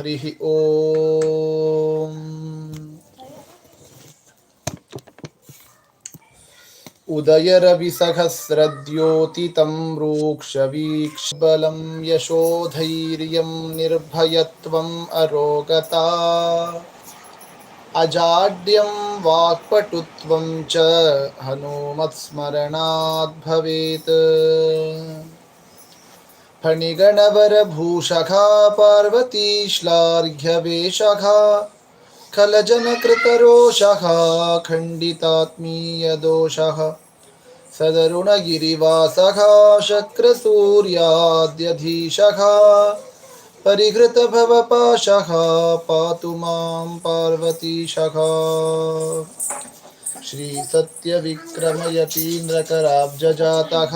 हरिः ॐ उदयरविसहस्रद्योतितं रूक्षवीक्षबलं यशोधैर्यं निर्भयत्वम् अरोगता। अजाड्यं वाक्पटुत्वं च हनुमत्स्मरणात् भवेत्। फणिगणवरभूषखा पार्वतीश्लार्घ्यवेशखा खलजनकृतरोषः खण्डितात्मीयदोषः सदरुणगिरिवासः शक्रसूर्याद्यधीशः परिहृतभवपाशः पातु माँ पार्वतीशः श्रीसत्यविक्रमयतीन्द्रकराब्जजातः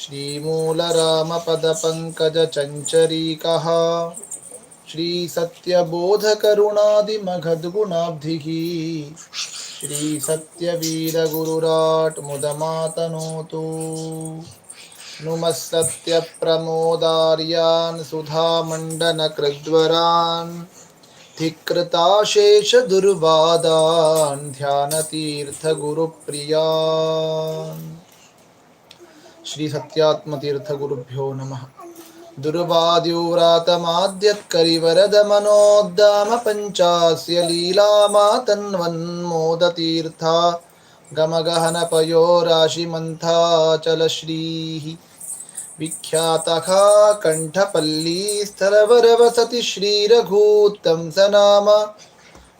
श्रीमूलरामपदपङ्कजचञ्चरीकः श्रीसत्यबोधकरुणादिमघद्गुणाब्धिः श्रीसत्यवीरगुरुराट् मुदमातनोतु नुमः सत्यप्रमोदार्यान् सुधामण्डनकृद्वरान् धिक्कृताशेषदुर्वादान् ध्यानतीर्थगुरुप्रियान्। श्री श्रीसत्यात्मतीर्थगुरुभ्यो नमः। दुर्वाद्यूरातमाद्यत्करिवरदमनोद्दामपञ्चास्य लीलामा तन्वन्मोदतीर्था गमगहनपयो राशिमन्थाचलश्रीः विख्यातः कण्ठपल्लीस्थलवरवसति श्रीरघूत्तं स नाम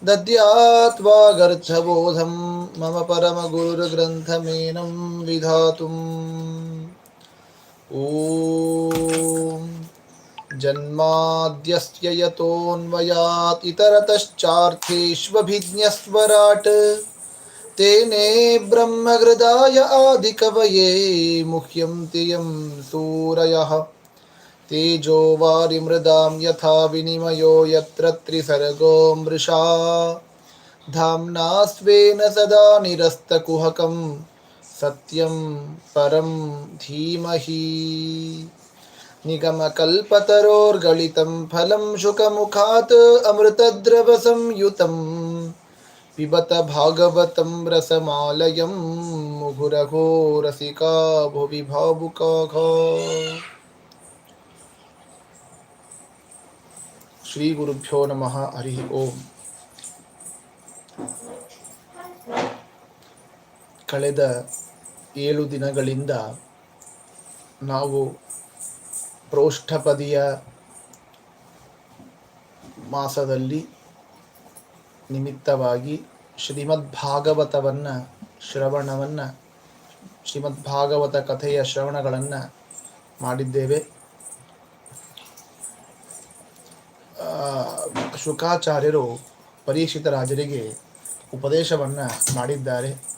दद्यात्वागर्थबोधं मम परमगुरुर्ग्रन्थमेनं विधातुम्। ॐ जन्माद्यस्य यतोऽन्वयात् इतरतश्चार्थेष्वभिज्ञस्वराट्। तेने ब्रह्महृदाय आदिकवये मुह्यं तियं सूरयः। तेजो वारिमृदां यथा विनिमयो यत्र त्रिसर्गो मृषा। धाम्ना स्वेन सदा निरस्तकुहकं सत्यं परं धीमहि निगमकल्पतरोर्गलितं फलं शुकमुखात् अमृतद्रवसंयुतं पिबत भागवतं रसमालयं मुहुरघो रसिका भुवि भावुकाः ಶ್ರೀ ಗುರುಭ್ಯೋ ನಮಃ ಹರಿ ಓಂ ಕಳೆದ ಏಳು ದಿನಗಳಿಂದ ನಾವು ಪ್ರೋಷ್ಠಪದಿಯ ಮಾಸದಲ್ಲಿ ನಿಮಿತ್ತವಾಗಿ ಶ್ರೀಮದ್ ಭಾಗವತವನ್ನು ಶ್ರವಣವನ್ನು ಶ್ರೀಮದ್ ಭಾಗವತ ಕಥೆಯ ಶ್ರವಣಗಳನ್ನು ಮಾಡಿದ್ದೇವೆ. ಶುಕಾಚಾರ್ಯರು ಪರೀಕ್ಷಿತ ರಾಜರಿಗೆ ಉಪದೇಶವನ್ನು ಮಾಡಿದ್ದಾರೆ.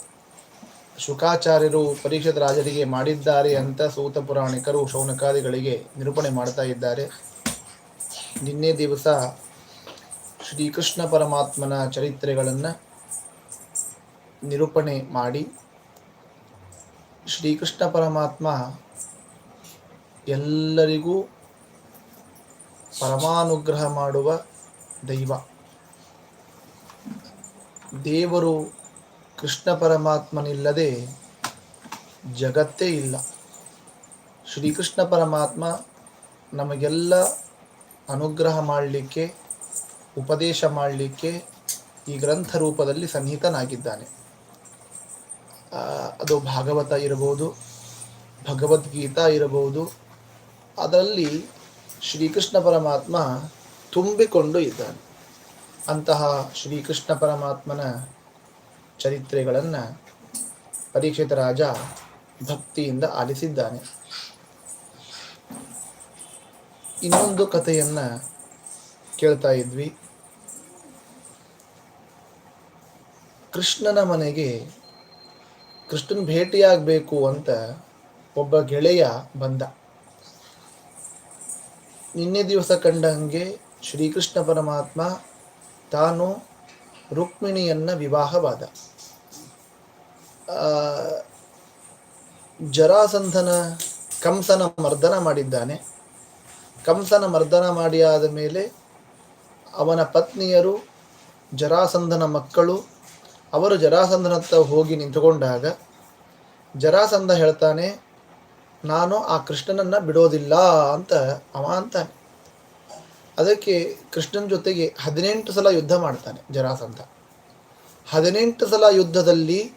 ಶುಕಾಚಾರ್ಯರು ಪರೀಕ್ಷಿತ ರಾಜರಿಗೆ ಮಾಡಿದ್ದಾರೆ ಅಂತ ಸೂತ ಪುರಾಣಿಕರು ಶೌನಕಾದಿಗಳಿಗೆ ನಿರೂಪಣೆ ಮಾಡ್ತಾ ಇದ್ದಾರೆ. ನಿನ್ನೆ ದಿವಸ ಶ್ರೀಕೃಷ್ಣ ಪರಮಾತ್ಮನ ಚರಿತ್ರೆಗಳನ್ನು ನಿರೂಪಣೆ ಮಾಡಿ ಶ್ರೀಕೃಷ್ಣ ಪರಮಾತ್ಮ ಎಲ್ಲರಿಗೂ ಪರಮಾನುಗ್ರಹ ಮಾಡುವ ದೈವ. ದೇವರು ಕೃಷ್ಣ ಪರಮಾತ್ಮನಿಲ್ಲದೆ ಜಗತ್ತೇ ಇಲ್ಲ. ಶ್ರೀಕೃಷ್ಣ ಪರಮಾತ್ಮ ನಮಗೆಲ್ಲ ಅನುಗ್ರಹ ಮಾಡಲಿಕ್ಕೆ, ಉಪದೇಶ ಮಾಡಲಿಕ್ಕೆ ಈ ಗ್ರಂಥ ರೂಪದಲ್ಲಿ ಸನ್ನಿಹಿತನಾಗಿದ್ದಾನೆ. ಅದು ಭಾಗವತ ಇರಬಹುದು, ಭಗವದ್ಗೀತಾ ಇರಬಹುದು, ಅದರಲ್ಲಿ ಶ್ರೀಕೃಷ್ಣ ಪರಮಾತ್ಮ ತುಂಬಿಕೊಂಡು ಇದ್ದಾನೆ. ಅಂತಹ ಶ್ರೀಕೃಷ್ಣ ಪರಮಾತ್ಮನ ಚರಿತ್ರೆಗಳನ್ನು ಪರೀಕ್ಷಿತ ರಾಜ ಭಕ್ತಿಯಿಂದ ಆಲಿಸಿದ್ದಾನೆ. ಇನ್ನೊಂದು ಕಥೆಯನ್ನ ಕೇಳ್ತಾ ಇದ್ವಿ. ಕೃಷ್ಣನ ಮನೆಗೆ ಕೃಷ್ಣನ್ ಭೇಟಿಯಾಗಬೇಕು ಅಂತ ಒಬ್ಬ ಗೆಳೆಯ ಬಂದ. ನಿನ್ನೆ ದಿವಸ ಕಂಡಂಗೆ ಶ್ರೀಕೃಷ್ಣ ಪರಮಾತ್ಮ ತಾನು ರುಕ್ಮಿಣಿಯನ್ನ ವಿವಾಹವಾದ. ಜರಾಸಂಧನ ಕಂಸನ ಮರ್ದನ ಮಾಡಿದ್ದಾನೆ. ಕಂಸನ ಮರ್ದನ ಮಾಡಿ ಆದ ಮೇಲೆ ಅವನ ಪತ್ನಿಯರು, ಜರಾಸಂಧನ ಮಕ್ಕಳು, ಅವರು ಜರಾಸಂಧನತ್ತ ಹೋಗಿ ನಿಂತುಕೊಂಡಾಗ ಜರಾಸಂಧ ಹೇಳ್ತಾನೆ, ನಾನು ಆ ಕೃಷ್ಣನನ್ನು ಬಿಡೋದಿಲ್ಲ ಅಂತ ಅವ ಅಂತಾನೆ. ಅದಕ್ಕೆ ಕೃಷ್ಣನ ಜೊತೆಗೆ ಹದಿನೆಂಟು ಸಲ ಯುದ್ಧ ಮಾಡ್ತಾನೆ ಜರಾಸಂಧ. ಹದಿನೆಂಟು ಸಲ ಯುದ್ಧದಲ್ಲಿ,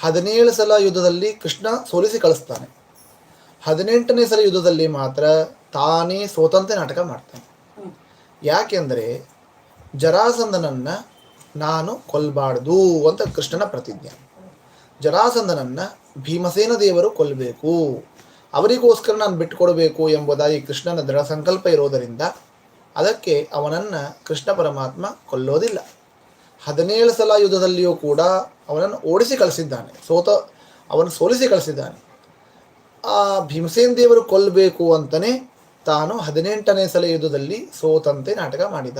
ಹದಿನೇಳು ಸಲ ಯುದ್ಧದಲ್ಲಿ ಕೃಷ್ಣ ಸೋಲಿಸಿ ಕಳಿಸ್ತಾನೆ. ಹದಿನೆಂಟನೇ ಸಲ ಯುದ್ಧದಲ್ಲಿ ಮಾತ್ರ ತಾನೇ ಸ್ವತಂತ್ರ ನಾಟಕ ಮಾಡ್ತಾನೆ. ಯಾಕೆಂದರೆ ಜರಾಸಂಧನನ್ನು ನಾನು ಕೊಲ್ಲಬಾರ್ದು ಅಂತ ಕೃಷ್ಣನ ಪ್ರತಿಜ್ಞೆ. ಜರಾಸಂಧನನ್ನು ಭೀಮಸೇನ ದೇವರು ಕೊಲ್ಲಬೇಕು ಅವರಿಗೋಸ್ಕರ ನಾನು ಬಿಟ್ಟುಕೊಡಬೇಕು ಎಂಬುದಾಗಿ ಕೃಷ್ಣನ ದೃಢ ಸಂಕಲ್ಪ ಇರೋದರಿಂದ ಅದಕ್ಕೆ ಅವನನ್ನು ಕೃಷ್ಣ ಪರಮಾತ್ಮ ಕೊಲ್ಲೋದಿಲ್ಲ. ಹದಿನೇಳು ಸಲ ಯುದ್ಧದಲ್ಲಿಯೂ ಕೂಡ ಅವನನ್ನು ಓಡಿಸಿ ಕಳಿಸಿದ್ದಾನೆ. ಸೋತ ಅವನು ಸೋಲಿಸಿ ಕಳಿಸಿದ್ದಾನೆ. ಆ ಭೀಮಸೇನ್ ದೇವರು ಕೊಲ್ಲಬೇಕು ಅಂತಲೇ ತಾನು ಹದಿನೆಂಟನೇ ಸಲ ಯುದ್ಧದಲ್ಲಿ ಸೋತಂತೆ ನಾಟಕ ಮಾಡಿದ.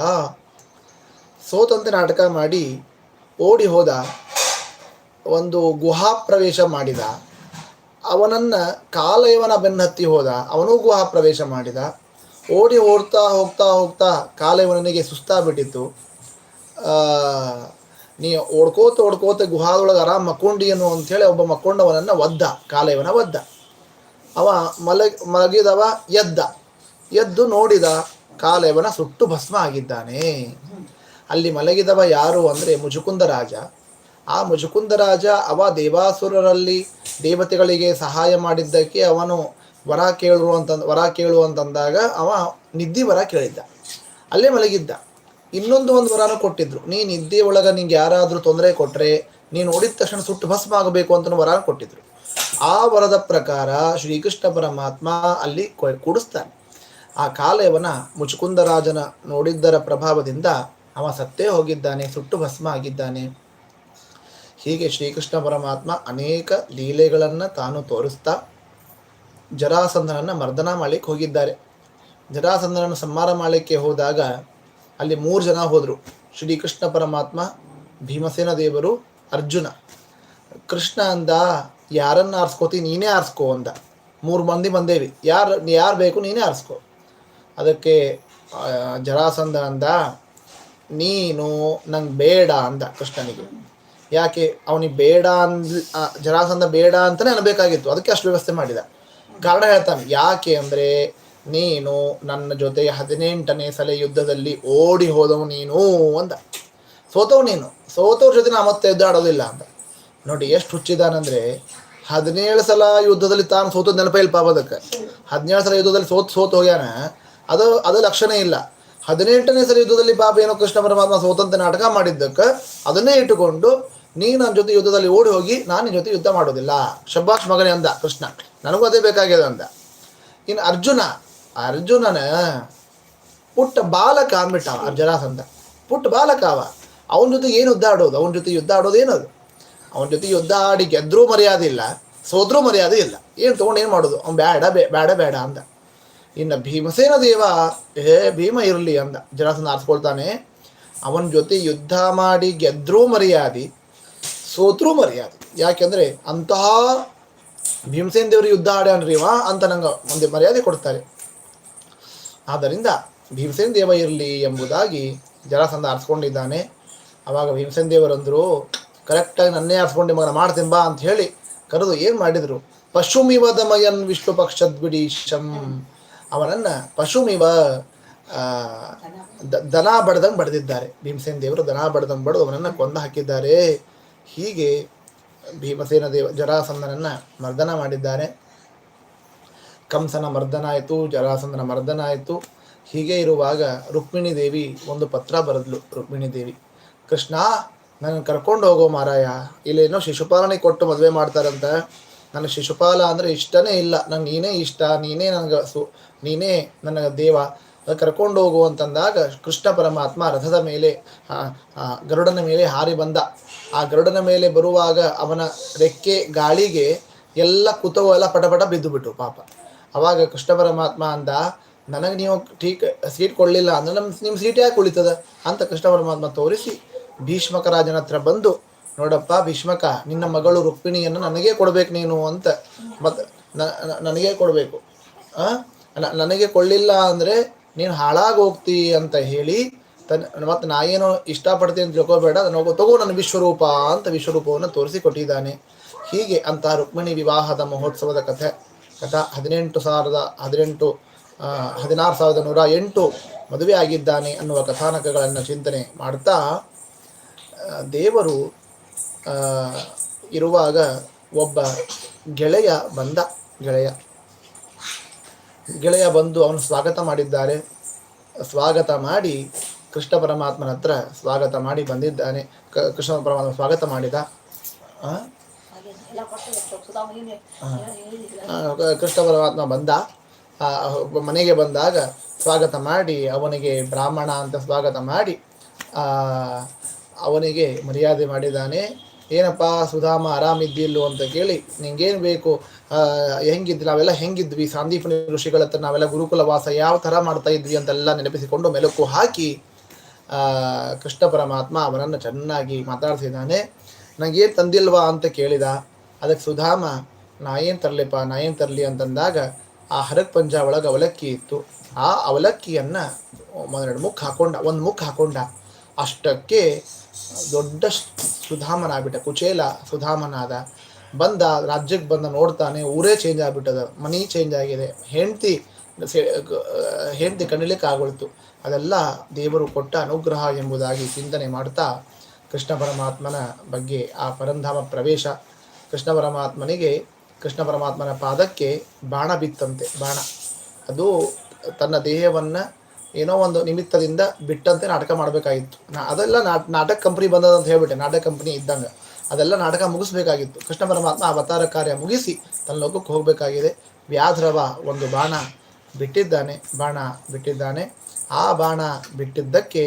ಸೋತಂತೆ ನಾಟಕ ಮಾಡಿ ಓಡಿ ಹೋದ, ಒಂದು ಗುಹಾ ಪ್ರವೇಶ ಮಾಡಿದ. ಅವನನ್ನು ಕಾಲಯವನ ಬೆನ್ನತ್ತಿ ಹೋದ, ಅವನೂ ಗುಹಾ ಪ್ರವೇಶ ಮಾಡಿದ. ಓಡಿ ಓಡ್ತಾ ಹೋಗ್ತಾ ಹೋಗ್ತಾ ಕಾಲಯವನಿಗೆ ಸುಸ್ತಾಗ್ಬಿಟ್ಟಿತ್ತು. ಆ, ನೀ ಓಡ್ಕೋತ ಓಡ್ಕೋತ ಗುಹಾದೊಳಗೆ ಆರಾಮ್ ಮಕ್ಕೊಂಡಿ ಏನು ಅಂಥೇಳಿ ಒಬ್ಬ ಮಕ್ಕೊಂಡವನನ್ನು ಒದ್ದ ಕಾಲೇವನ ಒದ್ದ ಅವ ಮಲ ಮಲಗಿದವ ಎದ್ದ. ಎದ್ದು ನೋಡಿದ ಕಾಲೇವನ ಸುಟ್ಟು ಭಸ್ಮ ಆಗಿದ್ದಾನೆ. ಅಲ್ಲಿ ಮಲಗಿದವ ಯಾರು ಅಂದರೆ ಮುಜುಕುಂದ ರಾಜ ಆ ಮುಜುಕುಂದ ರಾಜ ಅವ ದೇವಾಸುರರಲ್ಲಿ ದೇವತೆಗಳಿಗೆ ಸಹಾಯ ಮಾಡಿದ್ದಕ್ಕೆ ಅವನು ವರ ಕೇಳು ಅಂತ ವರ ಕೇಳು ಅಂತಂದಾಗ ಅವ ನಿದ್ದಿ ವರ ಕೇಳಿದ್ದ. ಅಲ್ಲೇ ಮಲಗಿದ್ದ. ಇನ್ನೊಂದು ಒಂದು ವರನೂ ಕೊಟ್ಟಿದ್ರು. ನೀ ನಿದ್ದೆ ಒಳಗೆ ನಿಂಗೆ ಯಾರಾದರೂ ತೊಂದರೆ ಕೊಟ್ಟರೆ ನೀನು ನೋಡಿದ ತಕ್ಷಣ ಸುಟ್ಟು ಭಸ್ಮ ಆಗಬೇಕು ಅಂತ ವರ ಕೊಟ್ಟಿದ್ರು. ಆ ವರದ ಪ್ರಕಾರ ಶ್ರೀಕೃಷ್ಣ ಪರಮಾತ್ಮ ಅಲ್ಲಿ ಕೂಡಿಸ್ತಾನೆ. ಆ ಕಾಲಯವನ ಮುಚುಕುಂದರಾಜನ ನೋಡಿದ್ದರ ಪ್ರಭಾವದಿಂದ ಅವ ಸತ್ತೇ ಹೋಗಿದ್ದಾನೆ, ಸುಟ್ಟು ಭಸ್ಮ ಆಗಿದ್ದಾನೆ. ಹೀಗೆ ಶ್ರೀಕೃಷ್ಣ ಪರಮಾತ್ಮ ಅನೇಕ ಲೀಲೆಗಳನ್ನು ತಾನು ತೋರಿಸ್ತಾ ಜರಾಸಂಧನನ್ನು ಮರ್ದನ ಮಾಡಲಿಕ್ಕೆ ಹೋಗಿದ್ದಾರೆ. ಜರಾಸಂಧನನ್ನು ಸಂಹಾರ ಮಾಡಲಿಕ್ಕೆ ಹೋದಾಗ ಅಲ್ಲಿ ಮೂರು ಜನ ಹೋದರು. ಶ್ರೀಕೃಷ್ಣ ಪರಮಾತ್ಮ ಭೀಮಸೇನ ದೇವರು ಅರ್ಜುನ. ಕೃಷ್ಣ ಅಂದ ಯಾರನ್ನು ಆರಿಸ್ಕೋತಿ ನೀನೇ ಆರಿಸ್ಕೋ ಅಂದ. ಮೂರು ಮಂದಿ ಬಂದೇವಿ. ಯಾರು ಯಾರು ಬೇಕು ನೀನೇ ಆರಿಸ್ಕೋ. ಅದಕ್ಕೆ ಜರಾಸಂದ ಅಂದ ನೀನು ನಂಗೆ ಬೇಡ ಅಂದ ಕೃಷ್ಣನಿಗೆ. ಯಾಕೆ? ಅವನಿಗೆ ಬೇಡ ಅಂದ ಆ, ಜರಾಸಂಧ ಬೇಡ ಅಂತಲೇ ಅನ್ಬೇಕಾಗಿತ್ತು. ಅದಕ್ಕೆ ಅಷ್ಟು ವ್ಯವಸ್ಥೆ ಮಾಡಿದ. ಕಾರಣ ಹೇಳ್ತಾನೆ, ಯಾಕೆ ಅಂದರೆ ನೀನು ನನ್ನ ಜೊತೆ ಹದಿನೆಂಟನೇ ಸಲ ಯುದ್ಧದಲ್ಲಿ ಓಡಿ ಹೋದವು ನೀನು ಅಂತ. ಸೋತವು ನೀನು. ಸೋತವ್ರ ಜೊತೆ ನಾ ಮತ್ತೆ ಯುದ್ಧ ಆಡೋದಿಲ್ಲ ಅಂತ. ನೋಡಿ, ಎಷ್ಟು ಹುಚ್ಚಿದಾನಂದ್ರೆ ಹದಿನೇಳು ಸಲ ಯುದ್ಧದಲ್ಲಿ ತಾನು ಸೋತದ ನೆನಪೇ ಇಲ್ಲ ಪಾಪ ಅದಕ್ಕೆ ಹದಿನೇಳು ಸಲ ಯುದ್ಧದಲ್ಲಿ ಸೋತ್, ಸೋತು ಹೋಗ್ಯಾನ. ಅದು ಅದು ಲಕ್ಷಣ ಇಲ್ಲ. ಹದಿನೆಂಟನೇ ಸಲ ಯುದ್ಧದಲ್ಲಿ ಪಾಪ ಏನೋ ಕೃಷ್ಣ ಪರಮಾತ್ಮ ಸ್ವತಂತ್ರ ನಾಟಕ ಮಾಡಿದ್ದಕ್ಕೆ, ಅದನ್ನೇ ಇಟ್ಟುಕೊಂಡು ನೀನು ನನ್ನ ಜೊತೆ ಯುದ್ಧದಲ್ಲಿ ಓಡಿ ಹೋಗಿ, ನಾನು ನಿನ್ನ ಜೊತೆ ಯುದ್ಧ ಮಾಡೋದಿಲ್ಲ. ಶಬ್ಬಾಕ್ಷ ಮಗನೇ ಅಂದ ಕೃಷ್ಣ. ನನಗೂ ಅದೇ ಬೇಕಾಗ್ಯದ ಅಂದ. ಇನ್ನು ಅರ್ಜುನ, ಅರ್ಜುನನ ಪುಟ್ಟ ಬಾಲಕ ಅಂದ್ಬಿಟ್ಟ ಜರಾಸಂಧ ಪುಟ್ಟ ಬಾಲಕ ಅವ. ಅವನ ಜೊತೆ ಏನು ಯುದ್ಧ ಆಡೋದು? ಅವನ ಜೊತೆ ಯುದ್ಧ ಆಡೋದು ಏನದು? ಅವನ ಜೊತೆ ಯುದ್ಧ ಆಡಿ ಗೆದ್ರೂ ಮರ್ಯಾದೆ ಇಲ್ಲ, ಸೋದ್ರೂ ಮರ್ಯಾದೆ ಇಲ್ಲ. ಏನು ತೊಗೊಂಡು ಏನು ಮಾಡೋದು? ಅವ್ನು ಬೇಡ ಬೇ ಬೇಡ ಬೇಡ ಅಂದ. ಇನ್ನು ಭೀಮಸೇನ ದೇವ, ಏ, ಭೀಮ ಇರಲಿ ಅಂದ. ಜರಾಸಂಧ ಆರಿಸ್ಕೊಳ್ತಾನೆ. ಅವನ ಜೊತೆ ಯುದ್ಧ ಮಾಡಿ ಗೆದ್ರೂ ಮರ್ಯಾದೆ ಸೋತ್ರೂ ಮರ್ಯಾದೆ. ಯಾಕೆಂದರೆ ಅಂತಹ ಭೀಮಸೇನ ದೇವರು ಯುದ್ಧ ಆಡ್ಯಾನ್ರಿ ವಾ ಅಂತ ನಂಗೆ ಒಂದು ಮರ್ಯಾದೆ ಕೊಡ್ತಾರೆ. ಆದ್ದರಿಂದ ಭೀಮಸೇನ್ ದೇವ ಇರಲಿ ಎಂಬುದಾಗಿ ಜರಾಸಂಧ ಆರಿಸ್ಕೊಂಡಿದ್ದಾನೆ. ಅವಾಗ ಭೀಮಸೇನ್ ದೇವರಂದರು ಕರೆಕ್ಟಾಗಿ ನನ್ನೇ ಆರಿಸ್ಕೊಂಡು ಮಗನ ಮಾಡ್ತೀನಿ ಬಾ ಅಂತ ಹೇಳಿ ಕರೆದು ಏನು ಮಾಡಿದರು? ಪಶುಮಿವ ದಮಯನ್ ವಿಷ್ಣು ಪಕ್ಷದ್ವಿಡೀಶಂ ಅವನನ್ನು ಪಶುಮಿವ ದನ ಬಡ್ದಂಗೆ ಬಡ್ದಿದ್ದಾರೆ. ಭೀಮಸೇನ್ ದೇವರು ದನ ಬಡ್ದಂಗೆ ಬಡ್ದು ಅವನನ್ನು ಕೊಂದು ಹಾಕಿದ್ದಾರೆ. ಹೀಗೆ ಭೀಮಸೇನ ದೇವ ಜರಾಸಂಧನನ್ನು ಮರ್ದನ ಮಾಡಿದ್ದಾರೆ. ಕಂಸನ ಮರ್ದನ ಆಯಿತು ಜರಾಸಂಧನ ಮರ್ದನ ಆಯಿತು ಹೀಗೆ ಇರುವಾಗ ರುಕ್ಮಿಣಿ ದೇವಿ ಒಂದು ಪತ್ರ ಬರೆದ್ಲು, ರುಕ್ಮಿಣಿ ದೇವಿ. ಕೃಷ್ಣ ನನ್ನ ಕರ್ಕೊಂಡು ಹೋಗೋ ಮಾರಾಯ. ಇಲ್ಲೇನೋ ಶಿಶುಪಾಲನೆ ಕೊಟ್ಟು ಮದುವೆ ಮಾಡ್ತಾರಂತ. ನನ್ನ ಶಿಶುಪಾಲ ಅಂದರೆ ಇಷ್ಟನೇ ಇಲ್ಲ. ನಂಗೆ ನೀನೇ ಇಷ್ಟ. ನೀನೇ ನನಗೆ ಸು, ನೀನೇ ನನ್ನ ದೇವ. ಕರ್ಕೊಂಡು ಹೋಗು ಅಂತಂದಾಗ ಕೃಷ್ಣ ಪರಮಾತ್ಮ ರಥದ ಮೇಲೆ ಗರುಡನ ಮೇಲೆ ಹಾರಿ ಬಂದ. ಆ ಗರುಡನ ಮೇಲೆ ಬರುವಾಗ ಅವನ ರೆಕ್ಕೆ ಗಾಳಿಗೆ ಎಲ್ಲ ಕುತವು ಎಲ್ಲ ಪಟಪಟ ಬಿದ್ದು ಬಿಟ್ಟು ಪಾಪ. ಅವಾಗ ಕೃಷ್ಣ ಪರಮಾತ್ಮ ಅಂದ, ನನಗೆ ನೀವು ಟೀಕ್, ಸೀಟ್ ಕೊಡಲಿಲ್ಲ ಅಂದ್ರೆ ನಮ್ಮ ನಿಮ್ಮ ಸೀಟ್ ಯಾಕೆ ಉಳಿತದ? ಅಂತ ಕೃಷ್ಣ ಪರಮಾತ್ಮ ತೋರಿಸಿ. ಭೀಷ್ಮಕ ರಾಜನ ಹತ್ರ ಬಂದು, ನೋಡಪ್ಪ ಭೀಷ್ಮಕ, ನಿನ್ನ ಮಗಳು ರುಕ್ಮಿಣಿಯನ್ನು ನನಗೆ ಕೊಡ್ಬೇಕು ನೀನು ಅಂತ ಮತ್ತು ನನಗೇ ಕೊಡಬೇಕು. ನನಗೆ ಕೊಡಲಿಲ್ಲ ಅಂದರೆ ನೀನು ಹಾಳಾಗಿ ಹೋಗ್ತಿ ಅಂತ ಹೇಳಿ ತನ್ನ ಮತ್ತು ನಾ ಏನು ಇಷ್ಟಪಡ್ತೀನಿ ಅಂತ ತಿಳ್ಕೊಬೇಡ. ಹೋಗೋ, ತಗೋ ನನ್ನ ವಿಶ್ವರೂಪ ಅಂತ ವಿಶ್ವರೂಪವನ್ನು ತೋರಿಸಿಕೊಟ್ಟಿದ್ದಾನೆ ಹೀಗೆ ಅಂತಹ ರುಕ್ಮಿಣಿ ವಿವಾಹದ ಮಹೋತ್ಸವದ ಕಥೆ. ಕಥಾ ಹದಿನೆಂಟು ಸಾವಿರದ ಹದಿನೆಂಟು ಹದಿನಾರು ಸಾವಿರದ ನೂರ ಎಂಟು ಮದುವೆ ಆಗಿದ್ದಾನೆ ಅನ್ನುವ ಕಥಾನಕಗಳನ್ನು ಚಿಂತನೆ ಮಾಡ್ತಾ ದೇವರು ಇರುವಾಗ ಒಬ್ಬ ಗೆಳೆಯ ಬಂದ, ಗೆಳೆಯ. ಗೆಳೆಯ ಬಂದು ಅವನು ಸ್ವಾಗತ ಮಾಡಿದ್ದಾರೆ. ಸ್ವಾಗತ ಮಾಡಿ ಕೃಷ್ಣ ಪರಮಾತ್ಮನ ಹತ್ರ ಸ್ವಾಗತ ಮಾಡಿ ಬಂದಿದ್ದಾನೆ. ಕೃಷ್ಣ ಪರಮಾತ್ಮ ಸ್ವಾಗತ ಮಾಡಿದ. ಕೃಷ್ಣ ಪರಮಾತ್ಮ ಬಂದ. ಮನೆಗೆ ಬಂದಾಗ ಸ್ವಾಗತ ಮಾಡಿ, ಅವನಿಗೆ ಬ್ರಾಹ್ಮಣ ಅಂತ ಸ್ವಾಗತ ಮಾಡಿ ಅವನಿಗೆ ಮರ್ಯಾದೆ ಮಾಡಿದ್ದಾನೆ. ಏನಪ್ಪ ಸುಧಾಮ ಆರಾಮಿದ್ದಿಲ್ಲು ಅಂತ ಕೇಳಿ, ನಿಂಗೇನು ಬೇಕು? ಹೆಂಗಿದ್ವಿ ನಾವೆಲ್ಲ ಹೆಂಗಿದ್ವಿ? ಸಾಂದೀಪನಿ ಋಷಿಗಳ ಹತ್ರ ನಾವೆಲ್ಲ ಗುರುಕುಲ ವಾಸ ಯಾವ ಥರ ಮಾಡ್ತಾ ಇದ್ವಿ ಅಂತೆಲ್ಲ ನೆನಪಿಸಿಕೊಂಡು ಮೆಲುಕು ಹಾಕಿ ಕೃಷ್ಣ ಪರಮಾತ್ಮ ಅವನನ್ನು ಚೆನ್ನಾಗಿ ಮಾತಾಡ್ಸಿದ್ದಾನೆ. ನನಗೇನು ತಂದಿಲ್ವಾ ಅಂತ ಕೇಳಿದ. ಅದಕ್ಕೆ ಸುಧಾಮ, ನಾ ಏನು ತರಲಿಪ್ಪ, ನಾ ಏನು ತರಲಿ ಅಂತಂದಾಗ ಆ ಹರಕ್ ಪಂಜ ಒಳಗೆ ಅವಲಕ್ಕಿ ಇತ್ತು. ಆ ಅವಲಕ್ಕಿಯನ್ನು ಒಂದೆರಡು ಮುಖ ಹಾಕೊಂಡ, ಒಂದು ಮುಖ ಹಾಕೊಂಡ. ಅಷ್ಟಕ್ಕೆ ದೊಡ್ಡ ಸುಧಾಮನಾಗ್ಬಿಟ್ಟ, ಕುಚೇಲ ಸುಧಾಮನಾದ. ಬಂದ, ರಾಜ್ಯಕ್ಕೆ ಬಂದ ನೋಡ್ತಾನೆ, ಊರೇ ಚೇಂಜ್ ಆಗಿಬಿಟ್ಟದ, ಮನಿ ಚೇಂಜ್ ಆಗಿದೆ. ಹೆಂಡತಿ ಹೆಂಡತಿ ಕಣ್ಣಿಲಿಕ್ಕೆ ಆಗೋಳ್ತು ಅದೆಲ್ಲ ದೇವರು ಕೊಟ್ಟ ಅನುಗ್ರಹ ಎಂಬುದಾಗಿ ಚಿಂತನೆ ಮಾಡ್ತಾ ಕೃಷ್ಣ ಪರಮಾತ್ಮನ ಬಗ್ಗೆ ಆ ಪರಂಧಾಮ ಪ್ರವೇಶ. ಕೃಷ್ಣ ಪರಮಾತ್ಮನಿಗೆ, ಕೃಷ್ಣ ಪರಮಾತ್ಮನ ಪಾದಕ್ಕೆ ಬಾಣ ಬಿತ್ತಂತೆ, ಬಾಣ. ಅದು ತನ್ನ ದೇಹವನ್ನು ಏನೋ ಒಂದು ನಿಮಿತ್ತದಿಂದ ಬಿಟ್ಟಂತೆ ನಾಟಕ ಮಾಡಬೇಕಾಗಿತ್ತು. ನಾ, ಅದೆಲ್ಲ ನಾಟ ನಾಟಕ ಕಂಪ್ನಿ ಬಂದದಂತ ಹೇಳ್ಬಿಟ್ಟೆ, ನಾಟಕ ಕಂಪ್ನಿ ಇದ್ದಂಗೆ. ಅದೆಲ್ಲ ನಾಟಕ ಮುಗಿಸ್ಬೇಕಾಗಿತ್ತು. ಕೃಷ್ಣ ಪರಮಾತ್ಮ ಅವತಾರ ಕಾರ್ಯ ಮುಗಿಸಿ ತನ್ನ ಲೋಕಕ್ಕೆ ಹೋಗಬೇಕಾಗಿದೆ. ವ್ಯಾಧ್ರವ ಒಂದು ಬಾಣ ಬಿಟ್ಟಿದ್ದಾನೆ, ಬಾಣ ಬಿಟ್ಟಿದ್ದಾನೆ. ಆ ಬಾಣ ಬಿಟ್ಟಿದ್ದಕ್ಕೆ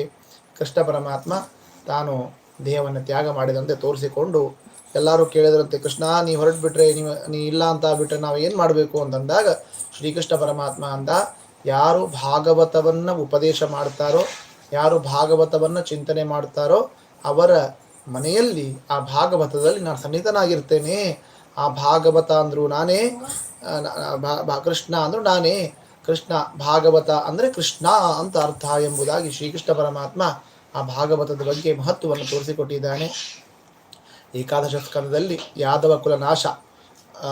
ಕೃಷ್ಣ ಪರಮಾತ್ಮ ತಾನು ದೇಹವನ್ನು ತ್ಯಾಗ ಮಾಡಿದಂತೆ ತೋರಿಸಿಕೊಂಡು ಎಲ್ಲರೂ ಕೇಳಿದ್ರಂತೆ, ಕೃಷ್ಣ, ನೀ ಹೊರಟು ಬಿಟ್ರೆ ನೀವು ನೀ ಇಲ್ಲ ಅಂತ ಬಿಟ್ರೆ ನಾವು ಏನು ಮಾಡಬೇಕು? ಅಂತಂದಾಗ ಶ್ರೀಕೃಷ್ಣ ಪರಮಾತ್ಮ ಅಂದ, ಯಾರು ಭಾಗವತವನ್ನು ಉಪದೇಶ ಮಾಡ್ತಾರೋ, ಯಾರು ಭಾಗವತವನ್ನು ಚಿಂತನೆ ಮಾಡ್ತಾರೋ, ಅವರ ಮನೆಯಲ್ಲಿ ಆ ಭಾಗವತದಲ್ಲಿ ನಾನು ಸನ್ನಿಹಿತನಾಗಿರ್ತೇನೆ ಆ ಭಾಗವತ ಅಂದರು ನಾನೇ ಕೃಷ್ಣ ಅಂದರು ನಾನೇ ಕೃಷ್ಣ ಭಾಗವತ ಅಂದರೆ ಕೃಷ್ಣ ಅಂತ ಅರ್ಥ ಎಂಬುದಾಗಿ ಶ್ರೀಕೃಷ್ಣ ಪರಮಾತ್ಮ ಆ ಭಾಗವತದ ಬಗ್ಗೆ ಮಹತ್ವವನ್ನು ತೋರಿಸಿಕೊಟ್ಟಿದ್ದಾನೆ ಏಕಾದಶ ಸ್ಕಂದದಲ್ಲಿ ಯಾದವ ಕುಲ ನಾಶ ಆ,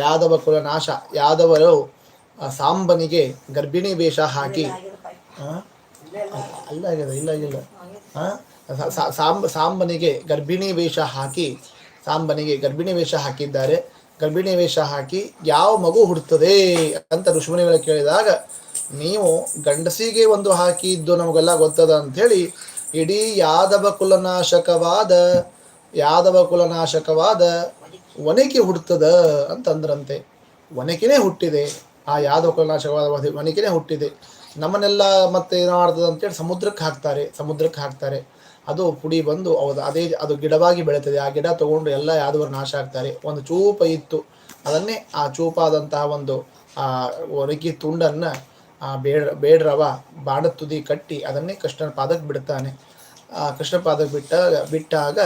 ಯಾದವ ಕುಲ ನಾಶ ಯಾದವರು ಸಾಂಬನಿಗೆ ಗರ್ಭಿಣಿ ವೇಷ ಹಾಕಿ? ಅಲ್ಲ ಇಲ್ಲ ಇಲ್ಲ ಸಾಂಬ ಸಾಂಬನಿಗೆ ಗರ್ಭಿಣಿ ವೇಷ ಹಾಕಿ ಸಾಂಬನಿಗೆ ಗರ್ಭಿಣಿ ವೇಷ ಹಾಕಿದ್ದಾರೆ ಗರ್ಭಿಣಿ ವೇಷ ಹಾಕಿ ಯಾವ ಮಗು ಹುಡ್ತದೆ ಅಂತ ಋಷಿಮುನಿಗಳು ಕೇಳಿದಾಗ, ನೀವು ಗಂಡಸಿಗೆ ಒಂದು ಹಾಕಿದ್ದು ನಮಗೆಲ್ಲ ಗೊತ್ತದ ಅಂಥೇಳಿ, ಇಡೀ ಯಾದವ ಕುಲನಾಶಕವಾದ ಯಾದವ ಕುಲನಾಶಕವಾದ ಒನಕೆ ಹುಡ್ತದ ಅಂತಂದ್ರಂತೆ. ಒನಕಿನೇ ಹುಟ್ಟಿದೆ. ಆ ಯಾದವ ಕುಲನಾಶಕವಾದ ಒನಕಿನೇ ಹುಟ್ಟಿದೆ. ನಮ್ಮನ್ನೆಲ್ಲ ಮತ್ತೆ ಏನು ಮಾಡ್ತದೆ ಅಂತೇಳಿ ಸಮುದ್ರಕ್ಕೆ ಹಾಕ್ತಾರೆ ಸಮುದ್ರಕ್ಕೆ ಹಾಕ್ತಾರೆ. ಅದು ಪುಡಿ ಬಂದು ಅವ್ರು ಅದೇ ಅದು ಗಿಡವಾಗಿ ಬೆಳೀತದೆ. ಆ ಗಿಡ ತಗೊಂಡು ಎಲ್ಲ ಯಾದವರು ನಾಶ ಆಗ್ತಾರೆ. ಒಂದು ಚೂಪ ಇತ್ತು. ಅದನ್ನೇ ಆ ಚೂಪಾದಂತಹ ಒಂದು, ಆ, ಒರಗಿ ತುಂಡನ್ನು, ಆ, ಬೇಡ ಬೇಡ್ರವ ಬಾಣ ತುದಿ ಕಟ್ಟಿ ಅದನ್ನೇ ಕೃಷ್ಣನ ಪಾದಕ್ಕೆ ಬಿಡ್ತಾನೆ. ಆ ಕೃಷ್ಣ ಪಾದಕ್ಕೆ ಬಿಟ್ಟಾಗ ಬಿಟ್ಟಾಗ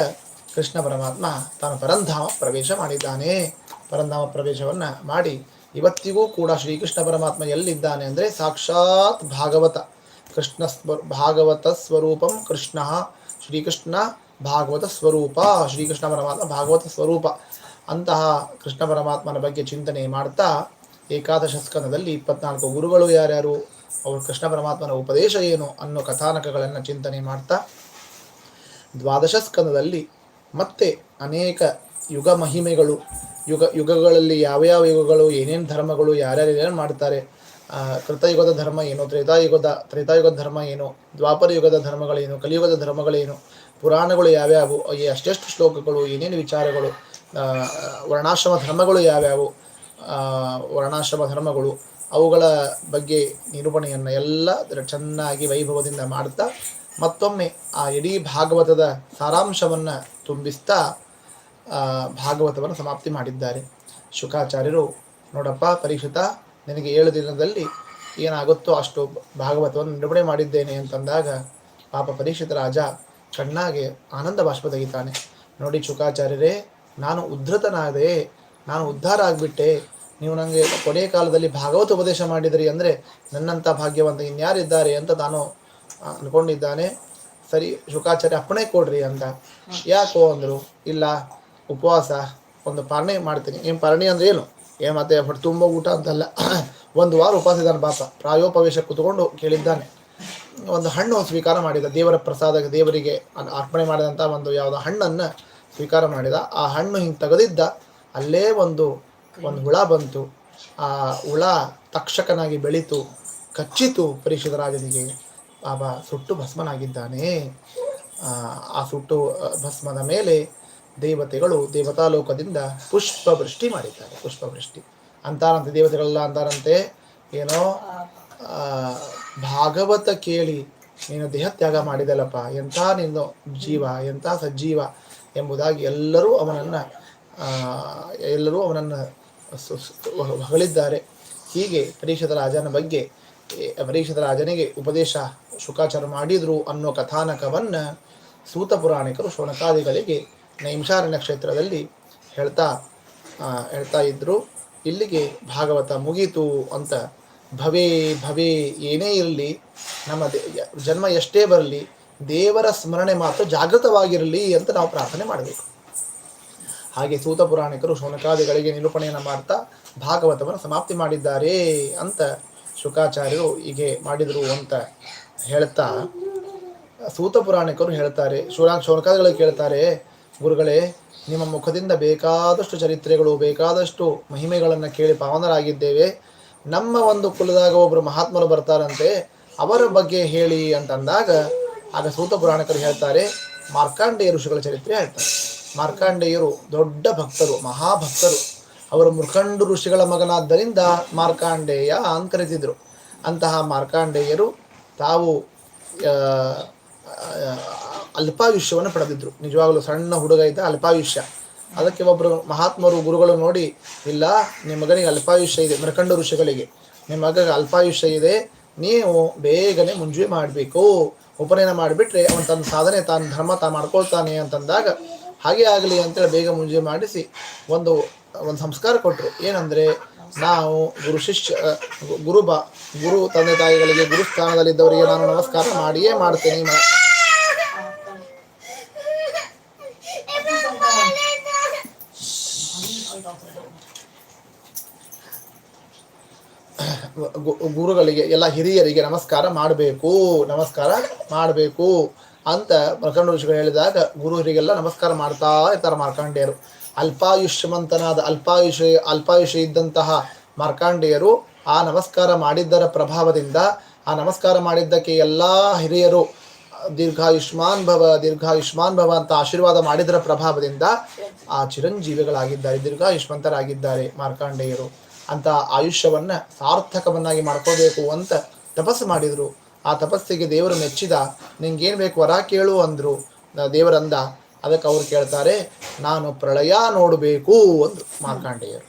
ಕೃಷ್ಣ ಪರಮಾತ್ಮ ತಾನು ಪರಂಧಾಮ ಪ್ರವೇಶ ಮಾಡಿದ್ದಾನೆ. ಪರಂಧಾಮ ಪ್ರವೇಶವನ್ನು ಮಾಡಿ ಇವತ್ತಿಗೂ ಕೂಡ ಶ್ರೀಕೃಷ್ಣ ಪರಮಾತ್ಮ ಎಲ್ಲಿದ್ದಾನೆ ಅಂದರೆ ಸಾಕ್ಷಾತ್ ಭಾಗವತ. ಕೃಷ್ಣ ಸ್ವ ಭಾಗವತ ಸ್ವರೂಪಂ ಕೃಷ್ಣ ಶ್ರೀಕೃಷ್ಣ ಭಾಗವತ ಸ್ವರೂಪ, ಶ್ರೀಕೃಷ್ಣ ಪರಮಾತ್ಮ ಭಾಗವತ ಸ್ವರೂಪ ಅಂತಹ ಕೃಷ್ಣ ಪರಮಾತ್ಮನ ಬಗ್ಗೆ ಚಿಂತನೆ ಮಾಡ್ತಾ ಏಕಾದಶ ಸ್ಕಂದದಲ್ಲಿ ಇಪ್ಪತ್ನಾಲ್ಕು ಗುರುಗಳು ಯಾರ್ಯಾರು, ಅವರು ಕೃಷ್ಣ ಪರಮಾತ್ಮನ ಉಪದೇಶ ಏನು ಅನ್ನೋ ಕಥಾನಕಗಳನ್ನು ಚಿಂತನೆ ಮಾಡ್ತಾ ದ್ವಾದಶ ಸ್ಕಂದದಲ್ಲಿ ಮತ್ತೆ ಅನೇಕ ಯುಗ ಮಹಿಮೆಗಳು, ಯುಗ ಯುಗಗಳಲ್ಲಿ ಯಾವ ಯಾವ ಯುಗಗಳು, ಏನೇನು ಧರ್ಮಗಳು, ಯಾರ್ಯಾರು ಏನೇನು ಮಾಡ್ತಾರೆ ಕೃತಯುಗದ ಧರ್ಮ ಏನು, ತ್ರೇತಾಯುಗದ ತ್ರೇತಾಯುಗದ ಧರ್ಮ ಏನು ದ್ವಾಪರ ಯುಗದ ಧರ್ಮಗಳೇನು ಕಲಿಯುಗದ ಧರ್ಮಗಳೇನು ಪುರಾಣಗಳು ಯಾವ್ಯಾವು ಅಷ್ಟೆಷ್ಟು ಶ್ಲೋಕಗಳು, ಏನೇನು ವಿಚಾರಗಳು ವರ್ಣಾಶ್ರಮ ಧರ್ಮಗಳು ಯಾವ್ಯಾವು ವರ್ಣಾಶ್ರಮ ಧರ್ಮಗಳು, ಅವುಗಳ ಬಗ್ಗೆ ನಿರೂಪಣೆಯನ್ನು ಎಲ್ಲ ಚೆನ್ನಾಗಿ ವೈಭವದಿಂದ ಮಾಡ್ತಾ, ಮತ್ತೊಮ್ಮೆ ಆ ಇಡೀ ಭಾಗವತದ ಸಾರಾಂಶವನ್ನು ತುಂಬಿಸ್ತಾ ಭಾಗವತವನ್ನು ಸಮಾಪ್ತಿ ಮಾಡಿದ್ದಾರೆ. ಶುಕಾಚಾರ್ಯರು ನೋಡಪ್ಪ ಪರೀಕ್ಷಿತ ನಿನಗೆ ಏಳು ದಿನದಲ್ಲಿ ಏನಾಗುತ್ತೋ ಅಷ್ಟು ಭಾಗವತವನ್ನು ನಿರೂಪಣೆ ಮಾಡಿದ್ದೇನೆ ಅಂತಂದಾಗ ಪಾಪ ಪರೀಕ್ಷಿತ ರಾಜ ಕಣ್ಣಾಗೆ ಆನಂದ ಬಾಷ್ಪ ತೆಗಿತಾನೆ. ನೋಡಿ ಶುಕಾಚಾರ್ಯರೇ ನಾನು ಉದ್ಧತನಾದೆ ನಾನು ಉದ್ಧಾರ ಆಗಿಬಿಟ್ಟೆ. ನೀವು ನನಗೆ ಕೊನೆಯ ಕಾಲದಲ್ಲಿ ಭಾಗವತ ಉಪದೇಶ ಮಾಡಿದ್ರಿ ಅಂದರೆ ನನ್ನಂಥ ಭಾಗ್ಯವಂತ ಇನ್ಯಾರಿದ್ದಾರೆ ಅಂತ ನಾನು ಅನ್ಕೊಂಡಿದ್ದಾನೆ. ಸರಿ ಶುಕಾಚಾರ್ಯ ಅಪ್ಪಣೆ ಕೊಡ್ರಿ ಅಂತ. ಯಾಕೋ ಅಂದರು ಇಲ್ಲ ಉಪವಾಸ ಒಂದು ಪಾರಣೆ ಮಾಡ್ತೀನಿ. ಏನು ಪಾರಣೆ ಅಂದ್ರೆ ಏನು? ಏನು ಮತ್ತೆ ಹೊಟ್ಟೆ ತುಂಬ ಊಟ ಅಂತಲ್ಲ. ಒಂದು ವಾರ ಉಪವಾಸ ಇದ್ದಾನೆ ಪಾಪ. ಪ್ರಾಯೋಪವೇಶ ಕುತ್ಕೊಂಡು ಕೇಳಿದ್ದಾನೆ. ಒಂದು ಹಣ್ಣು ಸ್ವೀಕಾರ ಮಾಡಿದ. ದೇವರ ಪ್ರಸಾದ ದೇವರಿಗೆ ಅರ್ಪಣೆ ಮಾಡಿದಂಥ ಒಂದು ಯಾವುದೋ ಹಣ್ಣನ್ನು ಸ್ವೀಕಾರ ಮಾಡಿದ. ಆ ಹಣ್ಣು ಹಿಂಗೆ ತೆಗೆದಿದ್ದ. ಅಲ್ಲೇ ಒಂದು ಒಂದು ಹುಳ ಬಂತು. ಆ ಹುಳ ತಕ್ಷಕನಾಗಿ ಬೆಳೀತು. ಕಚ್ಚಿತು ಪರೀಕ್ಷಿತ ರಾಜನಿಗೆ. ಬಾಬಾ ಸುಟ್ಟು ಭಸ್ಮನಾಗಿದ್ದಾನೆ. ಆ, ಸುಟ್ಟು ಭಸ್ಮದ ಮೇಲೆ ದೇವತೆಗಳು ದೇವತಾಲೋಕದಿಂದ ಪುಷ್ಪವೃಷ್ಟಿ ಮಾಡಿದ್ದಾರೆ. ಪುಷ್ಪವೃಷ್ಟಿ. ಅಂತಾರಂತೆ ದೇವತೆಗಳೆಲ್ಲ ಅಂತಾರಂತೆ, ಏನೋ ಭಾಗವತ ಕೇಳಿ ನೀನು ದೇಹತ್ಯಾಗ ಮಾಡಿದಲ್ಲಪ್ಪ ಎಂಥ ನೀನು ಜೀವ, ಎಂಥ ಸಜ್ಜೀವ ಎಂಬುದಾಗಿ ಎಲ್ಲರೂ ಅವನನ್ನು ಎಲ್ಲರೂ ಅವನನ್ನು ಹೊಗಳಿದ್ದಾರೆ. ಹೀಗೆ ಪರೀಕ್ಷಿತ ರಾಜನ ಬಗ್ಗೆ ಪರೀಕ್ಷದ ರಾಜನಿಗೆ ಉಪದೇಶ ಶುಕಾಚಾರ ಮಾಡಿದರು ಅನ್ನೋ ಕಥಾನಕವನ್ನು ಸೂತ ಪುರಾಣಿಕರು ಶೌನಕಾದಿಗಳಿಗೆ ನೈಂಶಾರಣ್ಯ ಕ್ಷೇತ್ರದಲ್ಲಿ ಹೇಳ್ತಾ ಹೇಳ್ತಾ ಇದ್ರು. ಇಲ್ಲಿಗೆ ಭಾಗವತ ಮುಗೀತು ಅಂತ. ಭವೇ ಭವೇ, ಏನೇ ಇರಲಿ, ನಮ್ಮ ಜನ್ಮ ಎಷ್ಟೇ ಬರಲಿ, ದೇವರ ಸ್ಮರಣೆ ಮಾತ್ರ ಜಾಗೃತವಾಗಿರಲಿ ಅಂತ ನಾವು ಪ್ರಾರ್ಥನೆ ಮಾಡಬೇಕು. ಹಾಗೆ ಸೂತ ಪುರಾಣಿಕರು ಶೌನಕಾದಿಗಳಿಗೆ ನಿರೂಪಣೆಯನ್ನು ಮಾಡ್ತಾ ಭಾಗವತವನ್ನು ಸಮಾಪ್ತಿ ಮಾಡಿದ್ದಾರೆ ಅಂತ ಶುಕಾಚಾರ್ಯರು ಹೀಗೆ ಮಾಡಿದರು ಅಂತ ಹೇಳ್ತಾ, ಸೂತ ಪುರಾಣಿಕರು ಹೇಳ್ತಾರೆ ಶೂರ ಶೌನಕಾದಿಗಳು ಕೇಳ್ತಾರೆ ಗುರುಗಳೇ, ನಿಮ್ಮ ಮುಖದಿಂದ ಬೇಕಾದಷ್ಟು ಚರಿತ್ರೆಗಳು, ಬೇಕಾದಷ್ಟು ಮಹಿಮೆಗಳನ್ನು ಕೇಳಿ ಪಾವನರಾಗಿದ್ದೇವೆ. ನಮ್ಮ ಒಂದು ಕುಲದಾಗ ಒಬ್ಬರು ಮಹಾತ್ಮರು ಬರ್ತಾರಂತೆ, ಅವರ ಬಗ್ಗೆ ಹೇಳಿ ಅಂತಂದಾಗ ಆಗ ಸೂತ ಪುರಾಣಕರು ಹೇಳ್ತಾರೆ ಮಾರ್ಕಾಂಡೇಯ ಋಷಿಗಳ ಚರಿತ್ರೆ ಹೇಳ್ತಾರೆ. ಮಾರ್ಕಾಂಡೇಯರು ದೊಡ್ಡ ಭಕ್ತರು, ಮಹಾಭಕ್ತರು. ಅವರು ಮುರ್ಖಂಡು ಋಷಿಗಳ ಮಗನಾದ್ದರಿಂದ ಮಾರ್ಕಾಂಡೇಯ ಅಂತ ಕರೆತಿದ್ರು. ಅಂತಹ ಮಾರ್ಕಾಂಡೇಯರು ತಾವು ಅಲ್ಪಾಯುಷ್ಯವನ್ನು ಪಡೆದಿದ್ರು. ನಿಜವಾಗಲೂ ಸಣ್ಣ ಹುಡುಗ ಇದ್ದ ಅಲ್ಪಾಯುಷ್ಯ. ಅದಕ್ಕೆ ಒಬ್ಬರು ಮಹಾತ್ಮರು, ಗುರುಗಳು ನೋಡಿ, ಇಲ್ಲ, ನಿಮ್ಮ ಮಗನಿಗೆ ಅಲ್ಪಾಯುಷ್ಯ ಇದೆ, ಮೃಕಂಡ ಋಷಿಗಳಿಗೆ. ನಿಮ್ಮ ಮಗಗೆ ಅಲ್ಪಾಯುಷ್ಯ ಇದೆ, ನೀವು ಬೇಗನೆ ಮುಂಜುವೆ ಮಾಡಬೇಕು. ಉಪನಯನ ಮಾಡಿಬಿಟ್ರೆ ಅವನು ತನ್ನ ಸಾಧನೆ, ತಾನು ಧರ್ಮ, ತಾನು ಮಾಡ್ಕೊಳ್ತಾನೆ ಅಂತಂದಾಗ, ಹಾಗೆ ಆಗಲಿ ಅಂತೇಳಿ ಬೇಗ ಮುಂಜುವೆ ಮಾಡಿಸಿ ಒಂದು ಒಂದು ಸಂಸ್ಕಾರ ಕೊಟ್ಟರು ಏನಂದರೆ, ನಾವು ಗುರು ಶಿಷ್ಯ, ಗುರು ಬ, ಗುರು ತಂದೆ ತಾಯಿಗಳಿಗೆ ಗುರು ಸ್ಥಾನದಲ್ಲಿದ್ದವರಿಗೆ ನಾನು ನಮಸ್ಕಾರ ಮಾಡಿಯೇ ಮಾಡ್ತೇನೆ ಗುರುಗಳಿಗೆ, ಎಲ್ಲ ಹಿರಿಯರಿಗೆ ನಮಸ್ಕಾರ ಮಾಡಬೇಕು ನಮಸ್ಕಾರ ಮಾಡಬೇಕು ಅಂತ ಮಾರ್ಕಂಡ ಋಷಿಗಳು ಹೇಳಿದಾಗ ಗುರು ಹಿರಿಗೆಲ್ಲ ನಮಸ್ಕಾರ ಮಾಡ್ತಾ ಇರ್ತಾರೆ ಮಾರ್ಕಾಂಡೇಯರು. ಅಲ್ಪಾಯುಷ್ಯಮಂತನಾದ ಅಲ್ಪಾಯುಷ ಅಲ್ಪಾಯುಷ ಇದ್ದಂತಹ ಮಾರ್ಕಾಂಡೇಯರು ಆ ನಮಸ್ಕಾರ ಮಾಡಿದ್ದರ ಪ್ರಭಾವದಿಂದ, ಆ ನಮಸ್ಕಾರ ಮಾಡಿದ್ದಕ್ಕೆ ಎಲ್ಲ ಹಿರಿಯರು, ದೀರ್ಘಾಯುಷ್ಮಾನ್ ಭವ ದೀರ್ಘಾಯುಷ್ಮಾನ್ ಭವ ಅಂತ ಆಶೀರ್ವಾದ ಮಾಡಿದರ ಪ್ರಭಾವದಿಂದ ಆ ಚಿರಂಜೀವಿಗಳಾಗಿದ್ದಾರೆ, ದೀರ್ಘಾಯುಷ್ಮಂತರಾಗಿದ್ದಾರೆ ಮಾರ್ಕಾಂಡೇಯರು. ಅಂತ ಆಯುಷ್ಯವನ್ನು ಸಾರ್ಥಕವನ್ನಾಗಿ ಮಾಡ್ಕೋಬೇಕು ಅಂತ ತಪಸ್ಸು ಮಾಡಿದರು. ಆ ತಪಸ್ಸಿಗೆ ದೇವರು ಮೆಚ್ಚಿದ, ನಿಂಗೇನು ಬೇಕು ವರ ಕೇಳು ಅಂದರು. ದೇವರಂದ ಅದಕ್ಕೆ ಅವರು ಕೇಳ್ತಾರೆ, ನಾನು ಪ್ರಳಯ ನೋಡಬೇಕು ಅಂದರು ಮಾರ್ಕಾಂಡೆಯರು.